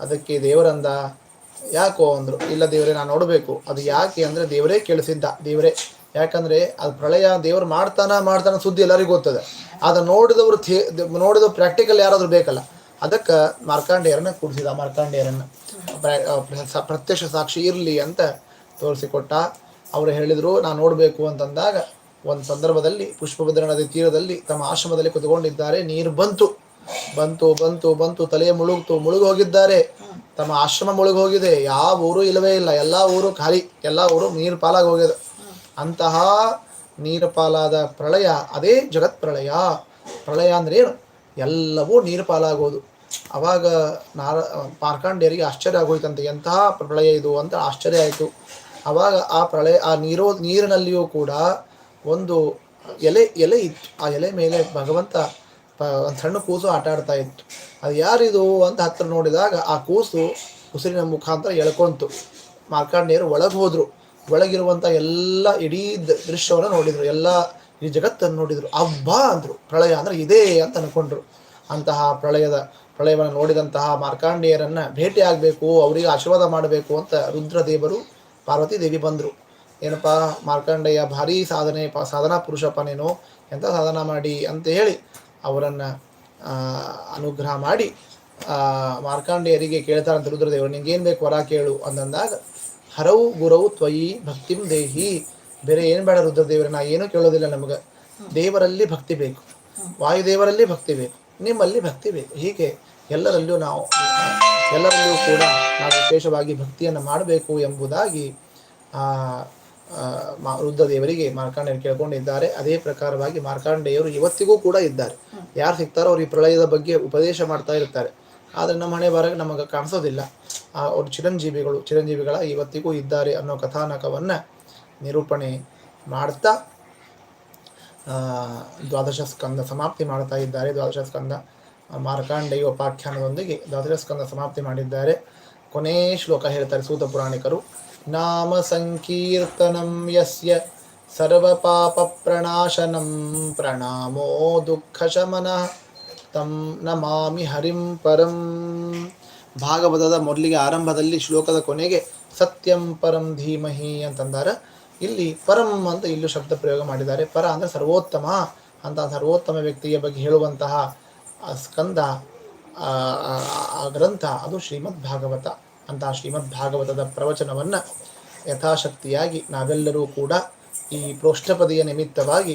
ಅದಕ್ಕೆ ದೇವರಂದ, ಯಾಕೋ ಅಂದರು. ಇಲ್ಲ ದೇವರೇ, ನಾನು ನೋಡಬೇಕು. ಅದು ಯಾಕೆ ಅಂದರೆ ದೇವರೇ ಕೇಳಿಸಿದ್ದ, ದೇವರೇ. ಯಾಕಂದರೆ ಅದು ಪ್ರಳಯ ದೇವರು ಮಾಡ್ತಾನ ಮಾಡ್ತಾನ ಸುದ್ದಿ ಎಲ್ಲರಿಗೂ ಗೊತ್ತದೆ. ಅದನ್ನು ನೋಡಿದವರು ಥೇ, ನೋಡಿದವ್ರು ಪ್ರಾಕ್ಟಿಕಲ್ ಯಾರಾದರೂ ಬೇಕಲ್ಲ. ಅದಕ್ಕೆ ಮಾರ್ಕಾಂಡೇಯರನ್ನ ಕೂಡಿಸಿದ. ಮಾರ್ಕಾಂಡೇಯರನ್ನ ಪ್ರ- ಪ್ರತ್ಯಕ್ಷ ಸಾಕ್ಷಿ ಇರಲಿ ಅಂತ ತೋರಿಸಿಕೊಟ್ಟ. ಅವರು ಹೇಳಿದರು, ನಾನು ನೋಡಬೇಕು ಅಂತಂದಾಗ ಒಂದು ಸಂದರ್ಭದಲ್ಲಿ ಪುಷ್ಪಭದ್ರ ನದಿ ತೀರದಲ್ಲಿ ತಮ್ಮ ಆಶ್ರಮದಲ್ಲಿ ಕುತ್ಕೊಂಡಿದ್ದಾರೆ. ನೀರು ಬಂತು. ಬಂತು ಬಂತು ಬಂತು. ತಲೆಯ ಮುಳುಗ್ತು. ಮುಳುಗಿ ಹೋಗಿದ್ದಾರೆ ತಮ್ಮ ಆಶ್ರಮ ಮುಳುಗು ಹೋಗಿದೆ ಯಾವ ಊರು ಇಲ್ಲವೇ ಇಲ್ಲ. ಎಲ್ಲ ಊರು ಖಾಲಿ. ಎಲ್ಲ ಊರು ನೀರು ಪಾಲಾಗಿ ಹೋಗಿದೆ ಅಂತಹ ನೀರು ಪಾಲಾದ ಪ್ರಳಯ ಅದೇ ಜಗತ್ ಪ್ರಳಯ. ಪ್ರಳಯ ಅಂದ್ರೆ ಏನು ಎಲ್ಲವೂ ನೀರು ಪಾಲಾಗೋದು. ಅವಾಗ ನಾರ ಪಾರ್ಕಾಂಡಿಯರಿಗೆ ಆಶ್ಚರ್ಯ ಆಗೋಯ್ತಂತೆ, ಎಂತಹ ಪ್ರಳಯ ಇದು ಅಂತ ಆಶ್ಚರ್ಯ ಆಯಿತು. ಅವಾಗ ಆ ಪ್ರಳಯ, ಆ ನೀರೋ, ನೀರಿನಲ್ಲಿಯೂ ಕೂಡ ಒಂದು ಎಲೆ ಎಲೆ ಇತ್ತು. ಆ ಎಲೆ ಮೇಲೆ ಭಗವಂತ ಒಂದು ಸಣ್ಣ ಕೂಸು ಆಟ ಆಡ್ತಾ ಇತ್ತು. ಅದು ಯಾರಿದು ಅಂತ ಹತ್ತಿರ ನೋಡಿದಾಗ ಆ ಕೂಸು ಉಸಿರಿನ ಮುಖಾಂತರ ಎಳ್ಕೊಂತು. ಮಾರ್ಕಾಂಡಿಯರು ಒಳಗೆ ಹೋದರು. ಒಳಗಿರುವಂಥ ಎಲ್ಲ ಇಡೀ ದೃಶ್ಯವನ್ನು ನೋಡಿದರು. ಎಲ್ಲ ಈ ಜಗತ್ತನ್ನು ನೋಡಿದರು. ಅಬ್ಬಾ ಅಂದರು. ಪ್ರಳಯ ಅಂದರೆ ಇದೇ ಅಂತ ಅನ್ಕೊಂಡ್ರು. ಅಂತಹ ಪ್ರಳಯದ ಪ್ರಳಯವನ್ನು ನೋಡಿದಂತಹ ಮಾರ್ಕಾಂಡೇಯರನ್ನು ಭೇಟಿ ಆಗಬೇಕು ಅವರಿಗೆ ಆಶೀರ್ವಾದ ಮಾಡಬೇಕು ಅಂತ ರುದ್ರದೇವರು ಪಾರ್ವತಿ ದೇವಿ ಬಂದರು. ಏನಪ್ಪ ಮಾರ್ಕಾಂಡೇಯ ಭಾರಿ ಸಾಧನೆ ಪ ಸಾಧನಾ ಪುರುಷಪ್ಪ ನೀನು ಎಂಥ ಸಾಧನ ಮಾಡಿ ಅಂತ ಹೇಳಿ ಅವರನ್ನು ಅನುಗ್ರಹ ಮಾಡಿ ಮಾರ್ಕಾಂಡೇಯರಿಗೆ ಕೇಳ್ತಾರಂತ ರುದ್ರದೇವರು ನಿಂಗೇನು ಬೇಕು ವರ ಕೇಳು ಅಂತಂದಾಗ ಹರವು ಗುರವು ತ್ವಯಿ ಭಕ್ತಿಂ ದೇಹಿ ಬೇರೆ ಏನು ಬೇಡ ರುದ್ರದೇವರು ನಾ ಏನೂ ಕೇಳೋದಿಲ್ಲ ನಮಗೆ. ದೇವರಲ್ಲಿ ಭಕ್ತಿ ಬೇಕು. ವಾಯುದೇವರಲ್ಲಿ ಭಕ್ತಿ ಬೇಕು. ನಿಮ್ಮಲ್ಲಿ ಭಕ್ತಿ ಬೇಕು. ಹೀಗೆ ಎಲ್ಲರಲ್ಲೂ ನಾವು ಎಲ್ಲರಲ್ಲೂ ಕೂಡ ನಾವು ವಿಶೇಷವಾಗಿ ಭಕ್ತಿಯನ್ನು ಮಾಡಬೇಕು ಎಂಬುದಾಗಿ ರುದ್ರದೇವರಿಗೆ ಮಾರ್ಕಾಂಡೇಯರು ಕೇಳ್ಕೊಂಡಿದ್ದಾರೆ. ಅದೇ ಪ್ರಕಾರವಾಗಿ ಮಾರ್ಕಾಂಡೆಯವರು ಇವತ್ತಿಗೂ ಕೂಡ ಇದ್ದಾರೆ. ಯಾರು ಸಿಗ್ತಾರೋ ಅವ್ರು ಈ ಪ್ರಳಯದ ಬಗ್ಗೆ ಉಪದೇಶ ಮಾಡ್ತಾ ಇರ್ತಾರೆ. ಆದರೆ ನಮ್ಮ ಹಣೆ ಬರಗೆ ನಮಗೆ ಕಾಣಿಸೋದಿಲ್ಲ. ಅವ್ರು ಚಿರಂಜೀವಿಗಳು, ಚಿರಂಜೀವಿಗಳ ಇವತ್ತಿಗೂ ಇದ್ದಾರೆ ಅನ್ನೋ ಕಥಾನಕವನ್ನು ನಿರೂಪಣೆ ಮಾಡ್ತಾ ದ್ವಾದಶ ಸ್ಕಂದ ಸಮಾಪ್ತಿ ಮಾಡ್ತಾ ಇದ್ದಾರೆ. ದ್ವಾದಶ ಸ್ಕಂದ ಮಾರ್ಕಾಂಡೆಯ ಉಪಾಖ್ಯಾನದೊಂದಿಗೆ ದ್ವಾದಶ ಸ್ಕಂದ ಸಮಾಪ್ತಿ ಮಾಡಿದ್ದಾರೆ. ಕೊನೇ ಶ್ಲೋಕ ಹೇಳ್ತಾರೆ ಸೂತ ಪುರಾಣಿಕರು. ನಾಮ ಸಂಕೀರ್ತನಂ ಯಸ್ಯ ಸರ್ವ ಪಾಪ ಪ್ರಣಾಶನಂ ಪ್ರಣಾಮೋ ದುಃಖ ಶಮನ ತಂ ನಮಾಮಿ ಹರಿಂ ಪರಂ. ಭಾಗವತದ ಮೊದಲಿಗೆ ಆರಂಭದಲ್ಲಿ ಶ್ಲೋಕದ ಕೊನೆಗೆ ಸತ್ಯಂ ಪರಂ ಧೀಮಹಿ ಅಂತಂದಾರ. ಇಲ್ಲಿ ಪರಂ ಅಂತ ಇಲ್ಲೂ ಶಬ್ದ ಪ್ರಯೋಗ ಮಾಡಿದ್ದಾರೆ. ಪರ ಅಂದರೆ ಸರ್ವೋತ್ತಮ ಅಂತ ಸರ್ವೋತ್ತಮ ವ್ಯಕ್ತಿಯ ಬಗ್ಗೆ ಹೇಳುವಂತಹ ಸ್ಕಂದ ಆ, ಗ್ರಂಥ ಅದು ಶ್ರೀಮದ್ ಭಾಗವತ ಅಂತಹ ಶ್ರೀಮದ್ ಭಾಗವತದ ಪ್ರವಚನವನ್ನು ಯಥಾಶಕ್ತಿಯಾಗಿ ನಾವೆಲ್ಲರೂ ಕೂಡ ಈ ಪ್ರೋಷ್ಠಪದಿಯ ನಿಮಿತ್ತವಾಗಿ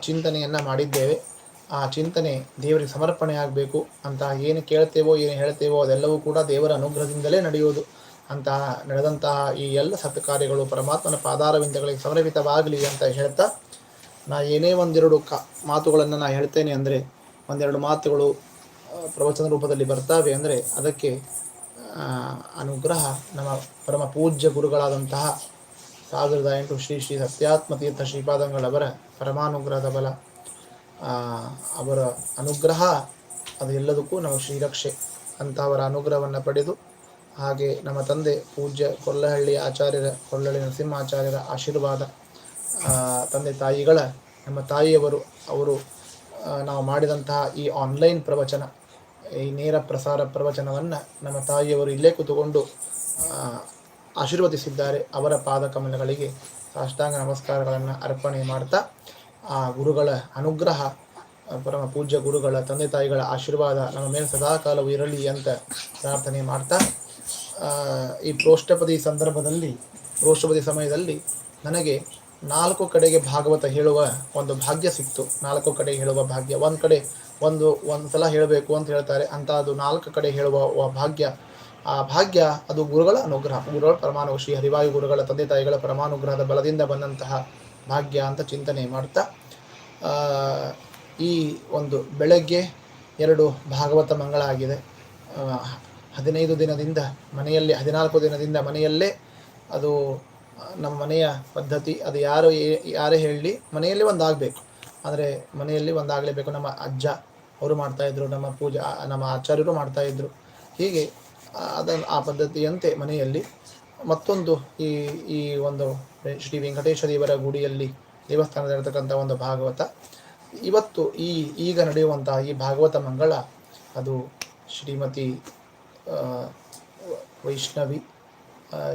ಚಿಂತನೆಯನ್ನು ಮಾಡಿದ್ದೇವೆ. ಆ ಚಿಂತನೆ ದೇವರಿಗೆ ಸಮರ್ಪಣೆ ಆಗಬೇಕು ಅಂತ ಏನು ಕೇಳ್ತೇವೋ ಏನು ಹೇಳ್ತೇವೋ ಅದೆಲ್ಲವೂ ಕೂಡ ದೇವರ ಅನುಗ್ರಹದಿಂದಲೇ ನಡೆಯುವುದು ಅಂತಹ ನಡೆದಂತಹ ಈ ಎಲ್ಲ ಸತ್ಕಾರ್ಯಗಳು ಪರಮಾತ್ಮನ ಪಾದಾರವಿಂದಗಳಿಗೆ ಸಮರ್ಪಿತವಾಗಲಿ ಅಂತ ಹೇಳ್ತಾ ನಾ ಏನೇ ಒಂದೆರಡು ಕ ಮಾತುಗಳನ್ನು ನಾ ಹೇಳ್ತೇನೆ ಅಂದರೆ ಒಂದೆರಡು ಮಾತುಗಳು ಪ್ರವಚನ ರೂಪದಲ್ಲಿ ಬರ್ತಾವೆ ಅಂದರೆ ಅದಕ್ಕೆ ಅನುಗ್ರಹ ನಮ್ಮ ಪರಮ ಪೂಜ್ಯ ಗುರುಗಳಾದಂತಹ ಸಾವಿರದ ಎಂಟು ಶ್ರೀ ಶ್ರೀ ಸತ್ಯಾತ್ಮ ತೀರ್ಥ ಶ್ರೀಪಾದಂಗಳವರ ಪರಮಾನುಗ್ರಹದ ಬಲ ಅವರ ಅನುಗ್ರಹ ಅದು ಎಲ್ಲದಕ್ಕೂ ನಾವು ಶ್ರೀರಕ್ಷೆ ಅಂತ ಅವರ ಅನುಗ್ರಹವನ್ನು ಪಡೆದು ಹಾಗೆ ನಮ್ಮ ತಂದೆ ಪೂಜ್ಯ ಕೊಲ್ಲಹಳ್ಳಿ ಆಚಾರ್ಯರ ಕೊಲ್ಲಹಳ್ಳಿ ನರಸಿಂಹಾಚಾರ್ಯರ ಆಶೀರ್ವಾದ ತಂದೆ ತಾಯಿಗಳ, ನಮ್ಮ ತಾಯಿಯವರು, ಅವರು ನಾವು ಮಾಡಿದಂತಹ ಈ ಆನ್ಲೈನ್ ಪ್ರವಚನ, ಈ ನೇರ ಪ್ರಸಾರ ಪ್ರವಚನವನ್ನು ನಮ್ಮ ತಾಯಿಯವರು ಇಲ್ಲೇ ಕೂತುಕೊಂಡು ಆಶೀರ್ವದಿಸಿದ್ದಾರೆ ಅವರ ಪಾದ ಕಮಲಗಳಿಗೆ ಸಾಷ್ಟಾಂಗ ನಮಸ್ಕಾರಗಳನ್ನು ಅರ್ಪಣೆ ಮಾಡ್ತಾ, ಆ ಗುರುಗಳ ಅನುಗ್ರಹ, ಪರಮ ಪೂಜ್ಯ ಗುರುಗಳ ತಂದೆ ತಾಯಿಗಳ ಆಶೀರ್ವಾದ ನಮ್ಮ ಮೇಲೆ ಸದಾಕಾಲವೂ ಇರಲಿ ಅಂತ ಪ್ರಾರ್ಥನೆ ಮಾಡ್ತಾ ಈ ಪ್ರೋಷ್ಠಪದಿ ಸಂದರ್ಭದಲ್ಲಿ ಪ್ರೋಷ್ಠಪದಿ ಸಮಯದಲ್ಲಿ ನನಗೆ ನಾಲ್ಕು ಕಡೆಗೆ ಭಾಗವತ ಹೇಳುವ ಒಂದು ಭಾಗ್ಯ ಸಿಕ್ತು. ನಾಲ್ಕು ಕಡೆ ಹೇಳುವ ಭಾಗ್ಯ. ಒಂದು ಕಡೆ ಒಂದು ಒಂದು ಸಲ ಹೇಳಬೇಕು ಅಂತ ಹೇಳ್ತಾರೆ. ಅಂತ ಅದು ನಾಲ್ಕು ಕಡೆ ಹೇಳುವ ಭಾಗ್ಯ. ಆ ಭಾಗ್ಯ ಅದು ಗುರುಗಳ ಅನುಗ್ರಹ. ಗುರುಗಳ ಪರಮಾನು ಶ್ರೀ ಹರಿವಾಯು ಗುರುಗಳ ತಂದೆ ತಾಯಿಗಳ ಪರಮಾನುಗ್ರಹದ ಬಲದಿಂದ ಬಂದಂತಹ ಭಾಗ್ಯ ಅಂತ ಚಿಂತನೆ ಮಾಡ್ತಾ ಈ ಒಂದು ಬೆಳಗ್ಗೆ ಎರಡು ಭಾಗವತ ಮಂಗಳ ಆಗಿದೆ. ಹದಿನೈದು ದಿನದಿಂದ, ಮನೆಯಲ್ಲಿ ಹದಿನಾಲ್ಕು ದಿನದಿಂದ ಮನೆಯಲ್ಲೇ ಅದು ನಮ್ಮ ಮನೆಯ ಪದ್ಧತಿ, ಅದು ಯಾರು ಯಾರೇ ಹೇಳಲಿ ಮನೆಯಲ್ಲಿ ಒಂದಾಗಬೇಕು. ಆದರೆ ಮನೆಯಲ್ಲಿ ಒಂದಾಗಲೇಬೇಕು. ನಮ್ಮ ಅಜ್ಜ ಅವರು ಮಾಡ್ತಾಯಿದ್ರು ನಮ್ಮ ಪೂಜಾ, ನಮ್ಮ ಆಚಾರ್ಯರು ಮಾಡ್ತಾಯಿದ್ರು ಹೀಗೆ ಅದನ್ನು ಆ ಪದ್ಧತಿಯಂತೆ ಮನೆಯಲ್ಲಿ ಮತ್ತೊಂದು ಈ ಈ ಒಂದು ಶ್ರೀ ವೆಂಕಟೇಶ ದೇವರ ಗುಡಿಯಲ್ಲಿ ದೇವಸ್ಥಾನದಲ್ಲಿರ್ತಕ್ಕಂಥ ಒಂದು ಭಾಗವತ. ಇವತ್ತು ಈ, ಈಗ ನಡೆಯುವಂತಹ ಈ ಭಾಗವತ ಮಂಗಳ, ಅದು ಶ್ರೀಮತಿ ವೈಷ್ಣವಿ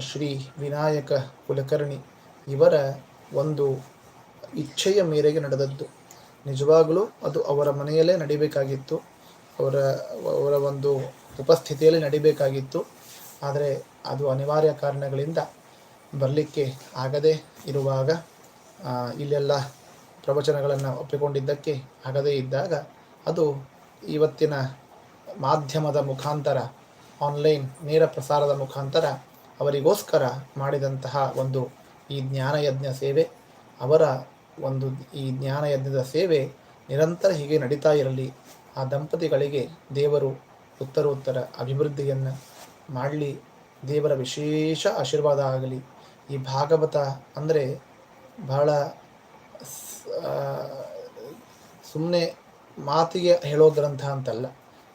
ಶ್ರೀ ವಿನಾಯಕ ಕುಲಕರ್ಣಿ ಇವರ ಒಂದು ಇಚ್ಛೆಯ ಮೇರೆಗೆ ನಡೆದದ್ದು. ನಿಜವಾಗಲೂ ಅದು ಅವರ ಮನೆಯಲ್ಲೇ ನಡಿಬೇಕಾಗಿತ್ತು. ಅವರ ಅವರ ಒಂದು ಉಪಸ್ಥಿತಿಯಲ್ಲಿ ನಡಿಬೇಕಾಗಿತ್ತು. ಆದರೆ ಅದು ಅನಿವಾರ್ಯ ಕಾರಣಗಳಿಂದ ಬರಲಿಕ್ಕೆ ಆಗದೇ ಇರುವಾಗ ಇಲ್ಲೆಲ್ಲ ಪ್ರವಚನಗಳನ್ನು ಒಪ್ಪಿಕೊಂಡಿದ್ದಕ್ಕೆ ಆಗದೇ ಇದ್ದಾಗ ಅದು ಇವತ್ತಿನ ಮಾಧ್ಯಮದ ಮುಖಾಂತರ ಆನ್ಲೈನ್ ನೇರ ಪ್ರಸಾರದ ಮುಖಾಂತರ ಅವರಿಗೋಸ್ಕರ ಮಾಡಿದಂತಹ ಒಂದು ಈ ಜ್ಞಾನಯಜ್ಞ ಸೇವೆ. ಅವರ ಒಂದು ಈ ಜ್ಞಾನಯಜ್ಞದ ಸೇವೆ ನಿರಂತರ ಹೀಗೆ ನಡೀತಾ ಇರಲಿ. ಆ ದಂಪತಿಗಳಿಗೆ ದೇವರು ಉತ್ತರೋತ್ತರ ಅಭಿವೃದ್ಧಿಯನ್ನು ಮಾಡಲಿ. ದೇವರ ವಿಶೇಷ ಆಶೀರ್ವಾದ ಆಗಲಿ. ಈ ಭಾಗವತ ಅಂದರೆ ಬಹಳ ಸುಮ್ಮನೆ ಮಾತಿಗೆ ಹೇಳೋ ಗ್ರಂಥ ಅಂತಲ್ಲ.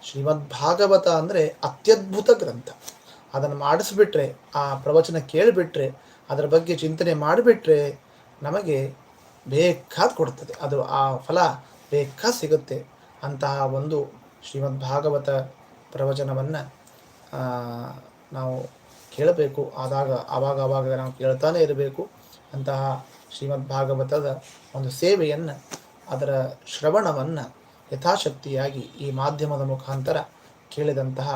ಶ್ರೀಮದ್ ಭಾಗವತ ಅಂದರೆ ಅತ್ಯದ್ಭುತ ಗ್ರಂಥ. ಅದನ್ನು ಮಾಡಿಸ್ಬಿಟ್ರೆ, ಆ ಪ್ರವಚನ ಕೇಳಿಬಿಟ್ರೆ, ಅದರ ಬಗ್ಗೆ ಚಿಂತನೆ ಮಾಡಿಬಿಟ್ರೆ ನಮಗೆ ಬೇಕಾದ ಕೊಡ್ತದೆ. ಅದು ಆ ಫಲ ಬೇಕಾ ಸಿಗುತ್ತೆ ಅಂತಹ ಒಂದು ಶ್ರೀಮದ್ ಭಾಗವತ ಪ್ರವಚನವನ್ನು ನಾವು ಕೇಳಬೇಕು. ಆದಾಗ, ಆವಾಗ ಆವಾಗ ನಾವು ಕೇಳ್ತಾನೆ ಇರಬೇಕು ಅಂತಹ ಶ್ರೀಮದ್ ಭಾಗವತದ ಒಂದು ಸೇವೆಯನ್ನು, ಅದರ ಶ್ರವಣವನ್ನು ಯಥಾಶಕ್ತಿಯಾಗಿ ಈ ಮಾಧ್ಯಮದ ಮುಖಾಂತರ ಕೇಳಿದಂತಹ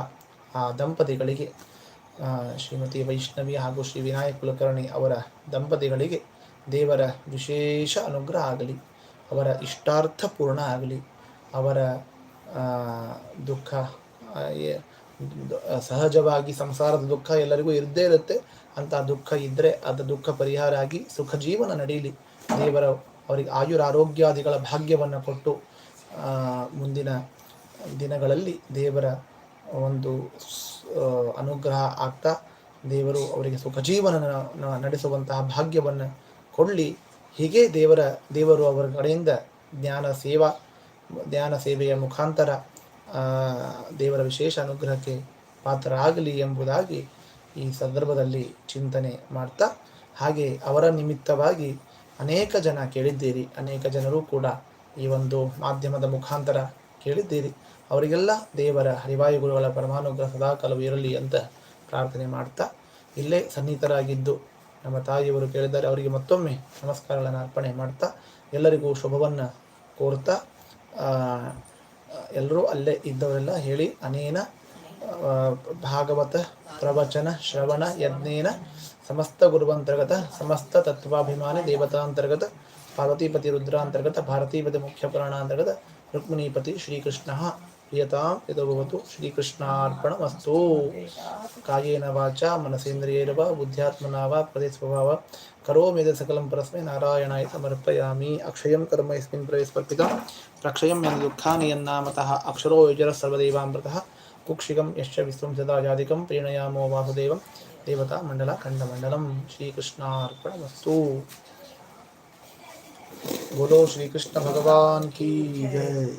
ಆ ದಂಪತಿಗಳಿಗೆ ಶ್ರೀಮತಿ ವೈಷ್ಣವಿ ಹಾಗೂ ಶ್ರೀ ವಿನಾಯಕ್ ಕುಲಕರ್ಣಿ ಅವರ ದಂಪತಿಗಳಿಗೆ ದೇವರ ವಿಶೇಷ ಅನುಗ್ರಹ ಆಗಲಿ, ಅವರ ಇಷ್ಟಾರ್ಥ ಪೂರ್ಣ ಆಗಲಿ, ಅವರ ದುಃಖ ಸಹಜವಾಗಿ ಸಂಸಾರದ ದುಃಖ ಎಲ್ಲರಿಗೂ ಇರದೇ ಇರುತ್ತೆ. ಅಂತ ದುಃಖ ಇದ್ದರೆ ಅದು ದುಃಖ ಪರಿಹಾರ ಆಗಿ ಸುಖ ಜೀವನ ನಡೆಯಲಿ ದೇವರ ಅವರಿಗೆ ಆಯುರಾರೋಗ್ಯಾದಿಗಳ ಭಾಗ್ಯವನ್ನು ಕೊಟ್ಟು ಮುಂದಿನ ದಿನಗಳಲ್ಲಿ ದೇವರ ಒಂದು ಅನುಗ್ರಹ ಆಗ್ತಾ ದೇವರು ಅವರಿಗೆ ಸುಖ ಜೀವನ ನಡೆಸುವಂತಹ ಭಾಗ್ಯವನ್ನು ಕೊಡಲಿ. ಹೀಗೆ ದೇವರ, ದೇವರು ಅವರ ಕಡೆಯಿಂದ ಜ್ಞಾನ ಸೇವಾ, ಜ್ಞಾನ ಸೇವೆಯ ಮುಖಾಂತರ ದೇವರ ವಿಶೇಷ ಅನುಗ್ರಹಕ್ಕೆ ಪಾತ್ರರಾಗಲಿ ಎಂಬುದಾಗಿ ಈ ಸಂದರ್ಭದಲ್ಲಿ ಚಿಂತನೆ ಮಾಡ್ತಾ, ಹಾಗೆ ಅವರ ನಿಮಿತ್ತವಾಗಿ ಅನೇಕ ಜನ ಕೇಳಿದ್ದೀರಿ. ಅನೇಕ ಜನರು ಕೂಡ ಈ ಒಂದು ಮಾಧ್ಯಮದ ಮುಖಾಂತರ ಕೇಳಿದ್ದೀರಿ. ಅವರಿಗೆಲ್ಲ ದೇವರ ಹರಿವಾಯು ಗುರುಗಳ ಪರಮಾನುಗ್ರಹ ಸದಾಕಾಲವು ಇರಲಿ ಅಂತ ಪ್ರಾರ್ಥನೆ ಮಾಡ್ತಾ ಇಲ್ಲೇ ಸನ್ನಿಹಿತರಾಗಿದ್ದು ನಮ್ಮ ತಾಯಿಯವರು ಕೇಳಿದ್ದಾರೆ. ಅವರಿಗೆ ಮತ್ತೊಮ್ಮೆ ನಮಸ್ಕಾರಗಳನ್ನು ಅರ್ಪಣೆ ಮಾಡ್ತಾ ಎಲ್ಲರಿಗೂ ಶುಭವನ್ನು ಕೋರ್ತಾ ಎಲ್ಲರೂ ಅಲ್ಲೇ ಇದ್ದವರೆಲ್ಲ ಹೇಳಿ, ಅನೇನ ಭಾಗವತ, ಪ್ರವಚನ, ಶ್ರವಣ, ಯಜ್ಞೇನ, ಸಮಸ್ತ ಗುರುವಂತರ್ಗತ ಸಮಸ್ತ ತತ್ವಾಭಿಮಾನಿ, ದೇವತಾಂತರ್ಗತ भारतीपति रुद्रान्तर्गत, भारतीपति मुख्यपुराणान्तर्गत, रुक्मिणीपति श्रीकृष्णः। प्रियतां, यतो भवतु श्रीकृष्णार्पणमस्तु। कायेन वाचा मनसेन्द्रियेण वा बुद्ध्यात्मना वा प्रदेशभाव करोमि सकलं परस्मै नारायणाय समर्पयामि। अक्षयं कर्म यस्मिन् प्रवे समर्पितं प्रक्षयं यन् दुःखानि यन्नामतः अक्षरो युजरः सर्वदेवामृतः। कुक्षिकं यश्च विश्वं सदाजादिकं प्रीणयामो वासुदेवं। देवतामण्डलाखण्डमण्डलं श्रीकृष्णार्पणमस्तु। बोलो श्री कृष्ण भगवान की जय